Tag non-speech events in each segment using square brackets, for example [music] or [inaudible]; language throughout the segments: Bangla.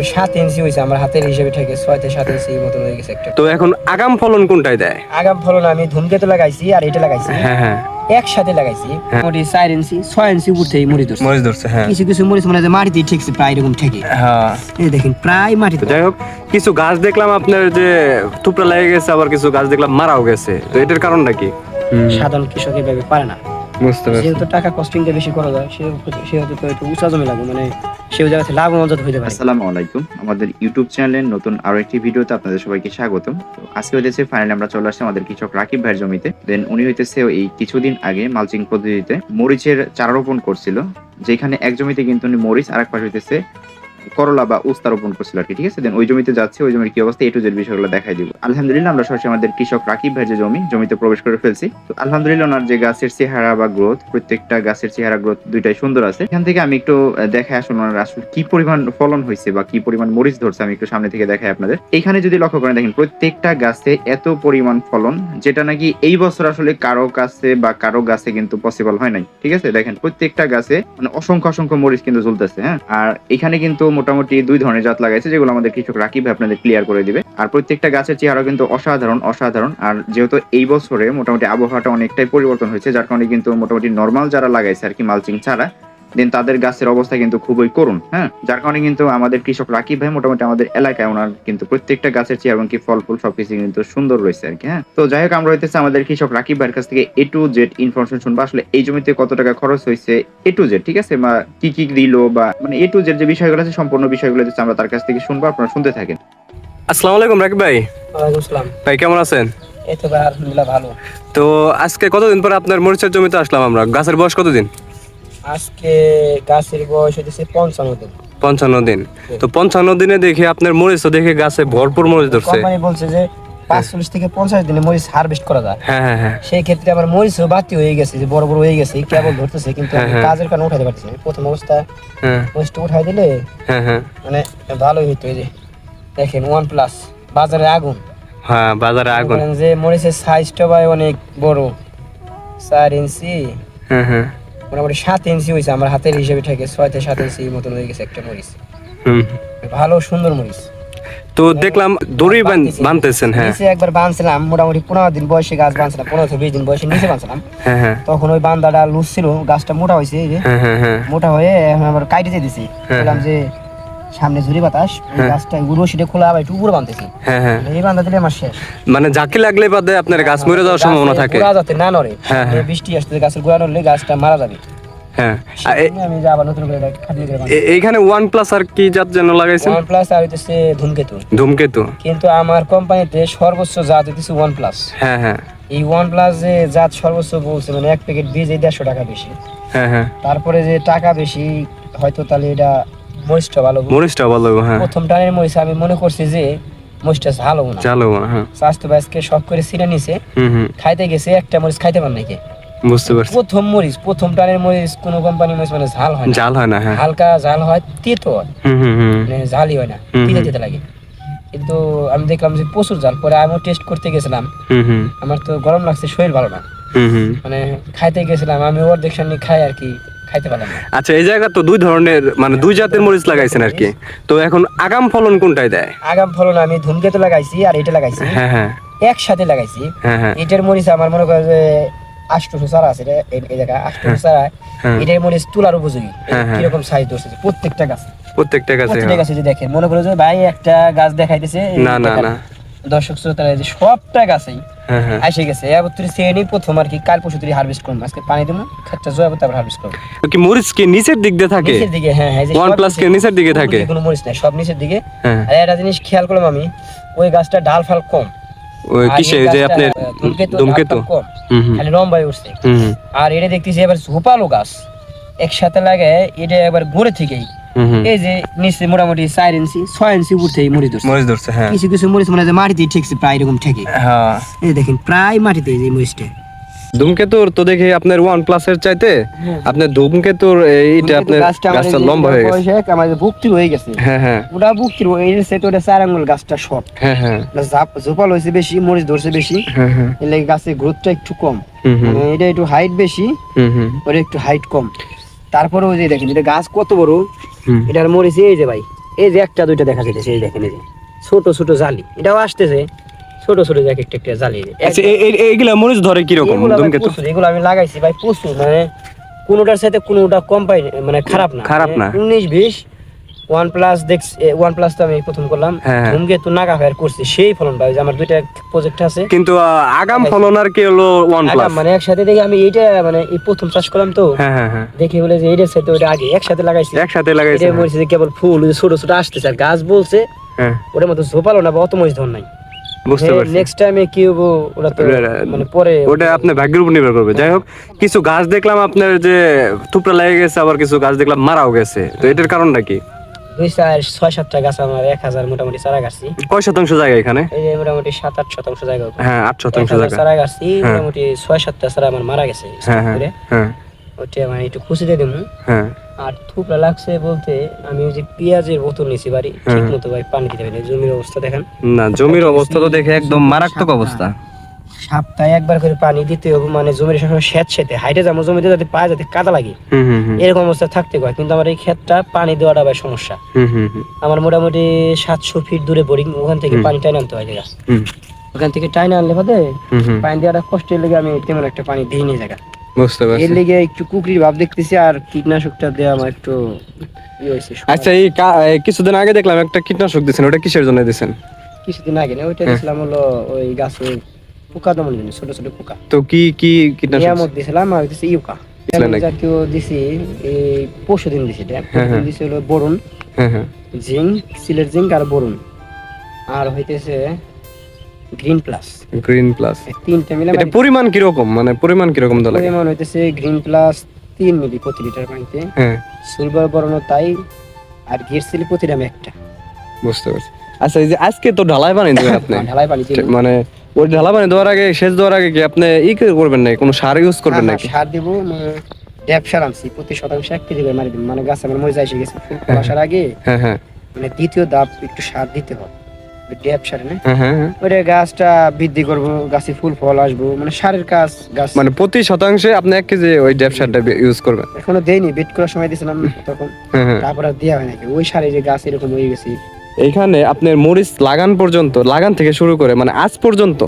মোটামুটি সাত ইঞ্চি হয়েছে আমার হাতের হিসেবে থেকে সাত ইঞ্চি মতন হয়ে গেছে একটা। তো এখন আগাম ফলন দেয়? আগাম ফলন আমি ধূমকেতু লাগাইছি আর এটা লাগাইছি। হ্যাঁ হ্যাঁ। একসাথে লাগাইছি। মোটামুটি চার ইঞ্চি ছয় ইঞ্চি উপর থেকে মরিচ ধরছে। মরিচ ধরছে হ্যাঁ। কিছু কিছু মরিচ মানে যে মাটিতে ঠেকছে প্রায় এরকম ঠেকে। হ্যাঁ। এই দেখেন প্রায় মাটিতে। যাই হোক কিছু গাছ দেখলাম আপনার যে থুপড়া লেগে গেছে আবার কিছু গাছ দেখলাম মারাও গেছে। তো এটার কারণটা কি? সাধারণ কৃষক এভাবে পারে না। বুঝতে পারছি। যেহেতু টাকা কস্টিংটা বেশি করা যায় সে- সেহেতু তো একটু উঁচা জমি লাগবে মানে সেও জায়গাতে লাভ মজাদ হইতে পারে। আসসালামু আলাইকুম। আমাদের ইউটিউব চ্যানেলের নতুন আরও একটি ভিডিওতে আপনাদের সবাইকে স্বাগতম। তো আজকে হইতেছে ফাইনালি আমরা চলে আসছি আমাদের কৃষক রাকিব ভাইয়ের জমিতে। দেন উনি হইতেছে এই কিছুদিন আগে মালচিং পদ্ধতিতে মরিচের চারা রোপণ করছিল। যেখানে এক জমিতে কিন্তু উনি মরিচ আর এক পাশে হইতেছে করলা বা উস্তা রোপণ করছিল আর কি, ঠিক আছে? দেন ওই জমিতে যাচ্ছে, ওই জমির কি অবস্থা? এ টু বিষয়গুলো দেখাই দিব। আলহামদুলিল্লাহ, আমরা সরাসরি আমাদের কৃষক রাকিব ভাইয়ের যে জমি, জমিতে প্রবেশ করে ফেলছি। তো আলহামদুলিল্লাহ, ওনার যে গাছের চেহারা বা গ্রোথ প্রত্যেকটা গাছের চেহারা গ্রোথ দুইটাই সুন্দর আছে। এখান থেকে আমি একটু দেখাই আসুন ওনার আসলে কি পরিমাণ ফলন হয়েছে বা কি পরিমাণ মরিচ ধরছে, আমি একটু সামনে থেকে দেখাই আপনাদের। এখানে যদি লক্ষ্য করেন, দেখেন প্রত্যেকটা গাছে এত পরিমাণ ফলন, যেটা নাকি এই বছর আসলে কারও কাছে বা কারও গাছে কিন্তু পসিবল হয় নাই, ঠিক আছে? দেখেন প্রত্যেকটা গাছে মানে অসংখ্য অসংখ্য মরিচ কিন্তু ঝুলতেছে হ্যাঁ? আর এখানে কিন্তু মোটামুটি দুই ধরনের জাত লাগাইছে, যেগুলো আমাদের কৃষক রাকিব আপনাদের ক্লিয়ার করে দিবে। আর প্রত্যেকটা গাছের চেহারা কিন্তু অসাধারণ অসাধারণ। আর যেহেতু এই বছরে মোটামুটি আবহাওয়াটা অনেকটাই পরিবর্তন হয়েছে, যার কারণে কিন্তু মোটামুটি নর্মাল যারা লাগাইছে আর কি মালচিং ছাড়া দেন তাদের গাছের অবস্থা কিন্তু খুবই করুণ হ্যাঁ? যার কারণে কিন্তু আমাদের কৃষক রাকিব ভাই মোটামুটি আমাদের এলাকায় ওনার কিন্তু প্রত্যেকটা গাছের চেয়ে এবং কি ফল ফুল সবকিছু কিন্তু সুন্দর রয়েছে আর কি হ্যাঁ? তো যাই হোক আমরা হইতেছে আমাদের কৃষক রাকিব ভাইয়ের কাছ থেকে এ টু জেড ইনফরমেশন শুনব। আসলে এই জমিতে কত টাকা খরচ হয়েছে এ টু জেড ঠিক আছে? বা কি কি দিল বা মানে এ টু জেড যে বিষয়গুলো আছে সম্পূর্ণ বিষয়গুলো হচ্ছে আমরা তার কাছ থেকে শুনব আপনারা শুনতে থাকেন। আসসালামু আলাইকুম রাকিব ভাই। ওয়ালাইকুম আসসালাম ভাই কেমন আছেন? এই তো ভাই আলহামদুলিল্লাহ ভালো। তো আজকে কতদিন পরে আপনার মরিচের জমিতে আসলাম আমরা? গাছের বয়স কতদিন? আজকে গাছের বয়স হচ্ছে পঞ্চান্ন দিন। পঞ্চান্ন দিন। তো পঞ্চান্ন দিনে দেখে আপনার মরিচ দেখে গাছে ভরপুর মরিচ ধরছে। কোম্পানি বলছে যে পাঁচচল্লিশ থেকে পঞ্চাশ দিনে মরিচ হারভেস্ট করা যায়। হ্যাঁ হ্যাঁ হ্যাঁ। সেই ক্ষেত্রে আমার মরিচও বাতি হয়ে গেছে যে বড় বড় হয়ে গেছে কেবল ধরতেছে কিন্তু হ্যাঁ, হ্যাঁ। কাজের কারণে উঠাতে পারছি প্রথম অবস্থা হ্যাঁ। মরিচটা উঠাই দিলে হ্যাঁ হ্যাঁ। মানে ভালোই হইতো এই যে। দেখেন ওয়ান প্লাস বাজারে আগুন। হ্যাঁ বাজারে আগুন। যে মরিচের সাইজটা ভাই অনেক বড়। চার ইঞ্চি। হ্যাঁ হ্যাঁ। মোটামুটি সাত ইঞ্চি হয়েছে আমার হাতের হিসেবে থেকে ছয় থেকে সাত ইঞ্চি মতন হয়ে গেছে একটা মরিচ। ভালো সুন্দর মরিচ। তো দেখলাম দড়ি বান- বানতেছেন হ্যাঁ। নিচে একবার বানছিলাম মোটামুটি পনেরো দিন বয়সে গাছ বানছিলাম পনেরো থেকে বিশ দিন বয়সে নিচে বাঁধছিলাম হ্যাঁ হ্যাঁ। তখন ওই বান্দাটা লুজ ছিল গাছটা মোটা হয়েছে হ্যাঁ মোটা হয়ে এখন আবার কাইটে দিয়েছি হ্যাঁ, বললাম যে সামনে ঝুরি বাতাস হ্যাঁ। গাছটা গুঁড়ো সিটে খোলা আবার একটু উপরে বাঁধতেছি। হ্যাঁ হ্যাঁ। এই বান্ধা দিলে আমার শেষ। মানে ঝাঁকি লাগলে বাদে আপনার গাছ মরে যাওয়ার সম্ভাবনা থাকে। গোড়া যাতে না নড়ে হ্যাঁ। বৃষ্টি আসতে গাছের গোড়া নড়লে গাছটা মারা যাবে। হ্যাঁ। আর এ- সেজন্য আমি যে আবার নতুন করে খাটিয়ে করে এইখানে ওয়ান প্লাস আর কি জাত যেন লাগাইছেন? ওয়ান প্লাস আর হইতেছে ধূমকেতু। ধূমকেতু। কিন্তু আমার কোম্পানিতে সর্বোচ্চ জাত হইতেছে ওয়ান প্লাস হ্যাঁ হ্যাঁ। এই ওয়ান প্লাস যে জাত সর্বোচ্চ বলছে মানে এক প্যাকেট বীজ এই দেড়শো টাকা বেশি। হ্যাঁ হ্যাঁ। তারপরে যে টাকা বেশি হয়তো তাহলে এটা মরিচটা ভালো মরিচটা ভালো হ্যাঁ। প্রথম টানের মরিচ আমি মনে করছি যে মরিচটা ভালো না। চালো হ্যাঁ। স্বাস্থ্য সব করে ছিঁড়ে নিছে। খাইতে গেছে একটা মরিচ খাইতে পার নাকি বুঝতে পারছি। প্রথম মরিচ প্রথম টানের মরিচ কোন কোম্পানি মরিচ মানে ঝাল হয় না। জাল হয় না হ্যাঁ। হালকা ঝাল হয় তেতো হয়। মানে ঝালই হয় না তিতে তিতে লাগে। কিন্তু আমি দেখলাম যে প্রচুর ঝাল পরে আমিও টেস্ট করতে গেছিলাম। আমার তো গরম লাগছে শরীর ভালো না। মানে খাইতে গেছিলাম আমি ওর দেখছেন খাই আর কি। খাইতে আচ্ছা এই জায়গা তো দুই ধরনের মানে দুই জাতের মরিচ লাগাইছেন আর কি। তো এখন আগাম ফলন কোনটাই দেয়? আগাম ফলন আমি ধূমকেতু লাগাইছি আর এটা লাগাইছি। হ্যাঁ হ্যাঁ। একসাথে লাগাইছি। হ্যাঁ হ্যাঁ। এটার মরিচ আমার মনে করে যে আষ্টশো চারা আছে এই জায়গায় আষ্টশো চারা হ্যাঁ। এটার মরিচ তোলার উপযোগী। কীরকম সাইজ ধরছে প্রত্যেকটা গাছ। প্রত্যেকটা গাছে প্রত্যেকটা গাছে যে দেখেন মনে করে যে ভাই একটা গাছ দেখাইতেছে না না। না। দর্শক শ্রোতারা যে সবটা গাছেই এসে গেছে। এবার তুই শ্রেণি প্রথম আর কি কাল পরশু তুই হারভেস্ট করব। আজকে পানি দেবো খাচ্চা জয়াবো তারপর হারভেস্ট করব। কি মরিচ কি নিচের দিক দিয়ে থাকে? নিচের দিকে হ্যাঁ হ্যাঁ ওয়ান প্লাস কি নিচে- নিচের দিকে থাকে? কোনো মরিচ নাই সব নিচের দিকে। হ্যাঁ। আর একটা জিনিস খেয়াল করলাম আমি ওই গাছটা ডাল ফাল কম। ওই কিসে? যে কম। হুম হুম। খালি লম্বাই উঠছে। আর এটা দেখতেছি এবার ঝোপালো গাছ। একসাথে লাগে এটা এবার ঘুরে থেকেই। এই যে নিচে মোটামুটি চার ইঞ্চি ছয় ইঞ্চি উপর মরিচ ধরছে। মরিচ ধরছে হ্যাঁ। কিছু কিছু মরিচ মানে যে মাটিতে ঠেকছে প্রায় এরকম ঠেকে। হ্যাঁ। এই দেখেন প্রায় মাটিতে এই মরিচটা। ধূমকেতুর তো দেখে আপনার ওয়ান প্লাসের চাইতে আপনার ধূমকেতুর এইটা আপনার গাছটা লম্বা হয়ে গেছে আমাদের বুকটি হয়ে গেছে। হ্যাঁ হ্যাঁ। ওটা বুকটির এই যে সেটা ওটা চার আঙ্গুল গাছটা শর্ট হ্যাঁ হ্যাঁ। ঝোপাল হয়েছে বেশি মরিচ ধরছে বেশি। হ্যাঁ হ্যাঁ। এর লাগে গাছের গ্রোথটা একটু কম। মানে এটা একটু হাইট বেশি হুম হুম। ওটা একটু হাইট কম। তারপরে ওই যে দেখেন এটা গাছ কত বড়? এটার মরেছে এই যে ভাই এই যে একটা দুইটা দেখা যেতেছে এই দেখেন এই যে। ছোট ছোট জালি এটাও আসতেছে। ছোট ছোট এক একটা একটা জালি। আচ্ছা এই- এই- এইগুলা মরিচ ধরে ধূমকেতু? প্রচুর, এগুলো আমি লাগাইছি ভাই প্রচুর মানে কোনোটার সাথে কোনোটা কম পাই মানে খারাপ না। খারাপ না। উনিশ বিশ ওয়ান প্লাস দেখছি ওয়ান প্লাস তো আমি প্রথম করলাম। হ্যাঁ, হ্যাঁ। ধূমকেতু নাগা ফায়ার করছি সেই ফলন ভাই আমার দুইটা প্রজেক্ট আছে। কিন্তু আগাম ফলন আর কি হলো ওয়ান প্লাস মানে একসাথে দেখি আমি এইটা মানে এই প্রথম চাষ করলাম তো। হ্যাঁ হ্যাঁ হ্যাঁ। দেখি বলে যে এইটার সাথে ওইটা আগে একসাথে লাগাইছি। একসাথে লাগাইছে এটা যে কেবল ফুল ছোট ছোট আসতেছে আর গাছ বলছে হ্যাঁ। ওটার মতো ঝোপালো না বা অত মরিচ ধর নাই। বুঝতে পারছি। নেক্সট টাইমে কি হব ওটা তো মানে পরে ওটা আপনার ভাগ্যের উপর নির্ভর করবে। যাই হোক কিছু গাছ দেখলাম আপনার যে থুপড়া লেগে গেছে আবার কিছু গাছ দেখলাম মারাও গেছে। তো এটার কারণটা কি? ছয় সাতটা গাছ আমার এক হাজার মোটামুটি চারা গাছছি কয় শতাংশ জায়গা এখানে? এই যে মোটামুটি সাত আট শতাংশ জায়গা হ্যাঁ আট শতাংশ জায়গা। চারা গাছছি হ্যাঁ। মোটামুটি ছয় সাতটা চারা আমার মারা গেছে হ্যাঁ হ্যাঁ ওটা মানে একটু খুশি দিয়ে দেবো হ্যাঁ। আর থুপড়া লাগছে বলতে আমি ওই যে পেঁয়াজের বোতল নিছি বাড়ি ঠিক মতো ভাই পানি দিতে পারি জমির অবস্থা দেখেন। না জমির অবস্থা তো দেখে একদম মারাত্মক অবস্থা। সপ্তাহে একবার করে পানি দিতে হবে মানে জমির সবসময় স্যাঁত সেতে। হাইটে যাব জমিতে যাতে পায়ে যাতে কাদা লাগে। এরকম অবস্থা থাকতে হয় কিন্তু আমার এই ক্ষেতটা পানি দেওয়াটা ভাই সমস্যা। আমার মোটামুটি সাতশো ফিট দূরে বোরিং ওখান থেকে পানি টাইনে আনতে হয় জায়গা। ওখান থেকে টাইনে আনলে বাদে পানি দেওয়াটা কষ্টের লেগে আমি তেমন একটা পানি দিই নি জায়গা। বুঝতে পারছি। এর লেগে একটু কুকরির ভাব দেখতেছি আর কীটনাশকটা দেওয়া আমার একটু আচ্ছা এই কিছুদিন আগে দেখলাম একটা কীটনাশক দিছেন ওটা কিসের জন্য দিছেন? কিছুদিন আগে না ওইটা দিয়েছিলাম হলো ওই গাছে পোকা দমন জন্য ছোট ছোট পোকা। তো কি কি নিয়ামত দিয়েছিলাম আর দিছি ইউকা। জাতীয় দিছি এই পরশু দিন দিছি এটা। হ্যাঁ, হ্যাঁ। দিছি হলো বরুণ। হ্যাঁ হ্যাঁ। জিঙ্ক সিলেট জিঙ্ক আর বরুণ। আর হইতেছে গ্রিন প্লাস। Green plus. তিনটা মিলে এটা পরিমাণ কীরকম? মানে পরিমাণ কীরকম দা লাগে? পরিমাণ হইতেছে গ্রিন প্লাস তিন মিলি প্রতি লিটার পানিতে। হ্যাঁ। সিলভার বরণ তাই আর গিরসিল প্রতি দাম একটা। বুঝতে পারছি। আচ্ছা এই যে আজকে তো ঢালাই পানি দেবেন আপনি। [laughs] ঢালাই পানি মানে ওই ঢালা পানি দেওয়ার আগে সেচ দেওয়ার আগে কি আপনি ই করবেন না কোনো সার ইউজ করবেন হ্যাঁ, নাকি? সার দিব ড্যাপ সার আনছি প্রতি শতাংশ এক কেজি করে মারি দিব মানে গাছ আমার মরে এসে গেছে। ফুল আসার আগে হ্যাঁ হ্যাঁ। মানে দ্বিতীয় ধাপ একটু সার দিতে হবে। ড্যাপ সার না? হ্যাঁ হ্যাঁ হ্যাঁ। ওইটা গাছটা বৃদ্ধি করব গাছে ফুল ফল আসব। মানে সারের কাজ গাছ। মানে প্রতি শতাংশে আপনি এক কেজি ওই ড্যাপ সারটা ইউজ করবেন? এখনও দেয়নি বেট করার সময় দিয়েছিলাম তখন। হ্যাঁ হ্যাঁ। তারপর আর দেওয়া হয় নাকি? ওই সারে যে গাছ এরকম হয়ে গেছে। এইখানে আপনার মরিচ লাগান পর্যন্ত লাগান থেকে শুরু করে মানে আজ পর্যন্ত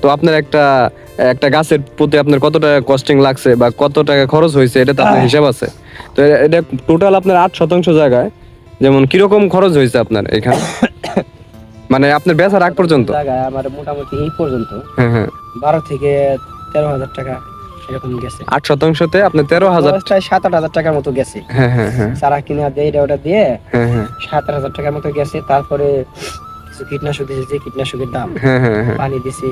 তো আপনার একটা একটা গাছের প্রতি আপনার কত টাকা কস্টিং লাগছে বা কত টাকা খরচ হয়েছে এটা তো আপনার হিসাব আছে। তো এটা টোটাল আপনার আট শতাংশ জায়গায় যেমন কীরকম খরচ হয়েছে আপনার এখানে মানে আপনার বেচার আগ পর্যন্ত? আমার মোটামুটি এই পর্যন্ত হ্যাঁ হ্যাঁ। বারো থেকে তেরো হাজার টাকা। এরকম গেছে। আট শতাংশতে আপনার তেরো হাজার সাত আট হাজার টাকার মতো গেছে। হ্যাঁ হ্যাঁ হ্যাঁ। চারা কিনে দিয়ে এটা ওটা দিয়ে হ্যাঁ হ্যাঁ। সাত আট হাজার টাকার মতো গেছে। তারপরে কিছু কীটনাশক দিয়েছে যে কীটনাশকের দাম। হ্যাঁ হ্যাঁ পানি দিছি।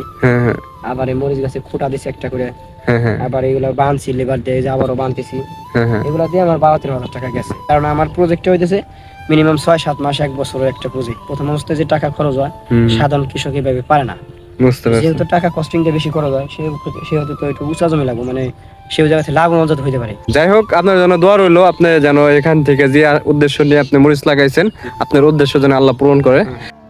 আবার এই মরিচ গাছে খুঁটা দিছি একটা করে। হ্যাঁ হ্যাঁ। আবার এগুলো বানছি লেবার দিয়ে যে আবারও বানতেছি। এগুলো দিয়ে আমার বারো তেরো হাজার টাকা গেছে। কারণ আমার প্রজেক্টটা হইতেছে মিনিমাম ছয় সাত মাস এক বছরের একটা প্রজেক্ট প্রথম অবস্থায় যে টাকা খরচ হয় সাধারণ কৃষক এভাবে পারে না। বুঝতে পারছি। যেহেতু টাকা কস্টিংটা বেশি করা যায় সে সেহেতু তো একটু উঁচা জমি লাগবে মানে সে ওই জায়গাতে লাভ মজা হইতে পারে। যাই হোক আপনার জন্য দোয়া রইল আপনি যেন এখান থেকে যে উদ্দেশ্য নিয়ে আপনি মরিচ লাগাইছেন আপনার উদ্দেশ্য যেন আল্লাহ পূরণ করে।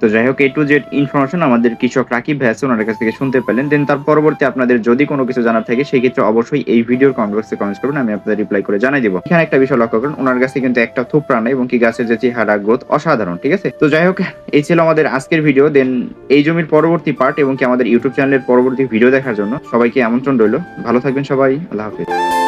তো যাই হোক, এ টু জেড ইনফরমেশন আমাদের কৃষক রাকিব আছে ওনার কাছ থেকে শুনতে পেলেন। দেন তার পরবর্তী আপনাদের যদি কোনো কিছু জানার থাকে সেই ক্ষেত্রে অবশ্যই এই ভিডিওর কমেন্ট বক্সে কমেন্ট করুন, আমি আপনাদের রিপ্লাই করে জানাই দিব। এখানে একটা বিষয় লক্ষ্য করুন, ওনার কাছে কিন্তু একটা থুপড়া নেই এবং কি গাছের যে চেহারা, গ্রোথ অসাধারণ, ঠিক আছে? তো যাই হোক, এই ছিল আমাদের আজকের ভিডিও দেন এই জমির পরবর্তী পার্ট এবং কি আমাদের ইউটিউব চ্যানেলের পরবর্তী ভিডিও দেখার জন্য সবাইকে আমন্ত্রণ রইল। ভালো থাকবেন সবাই, আল্লাহ হাফিজ।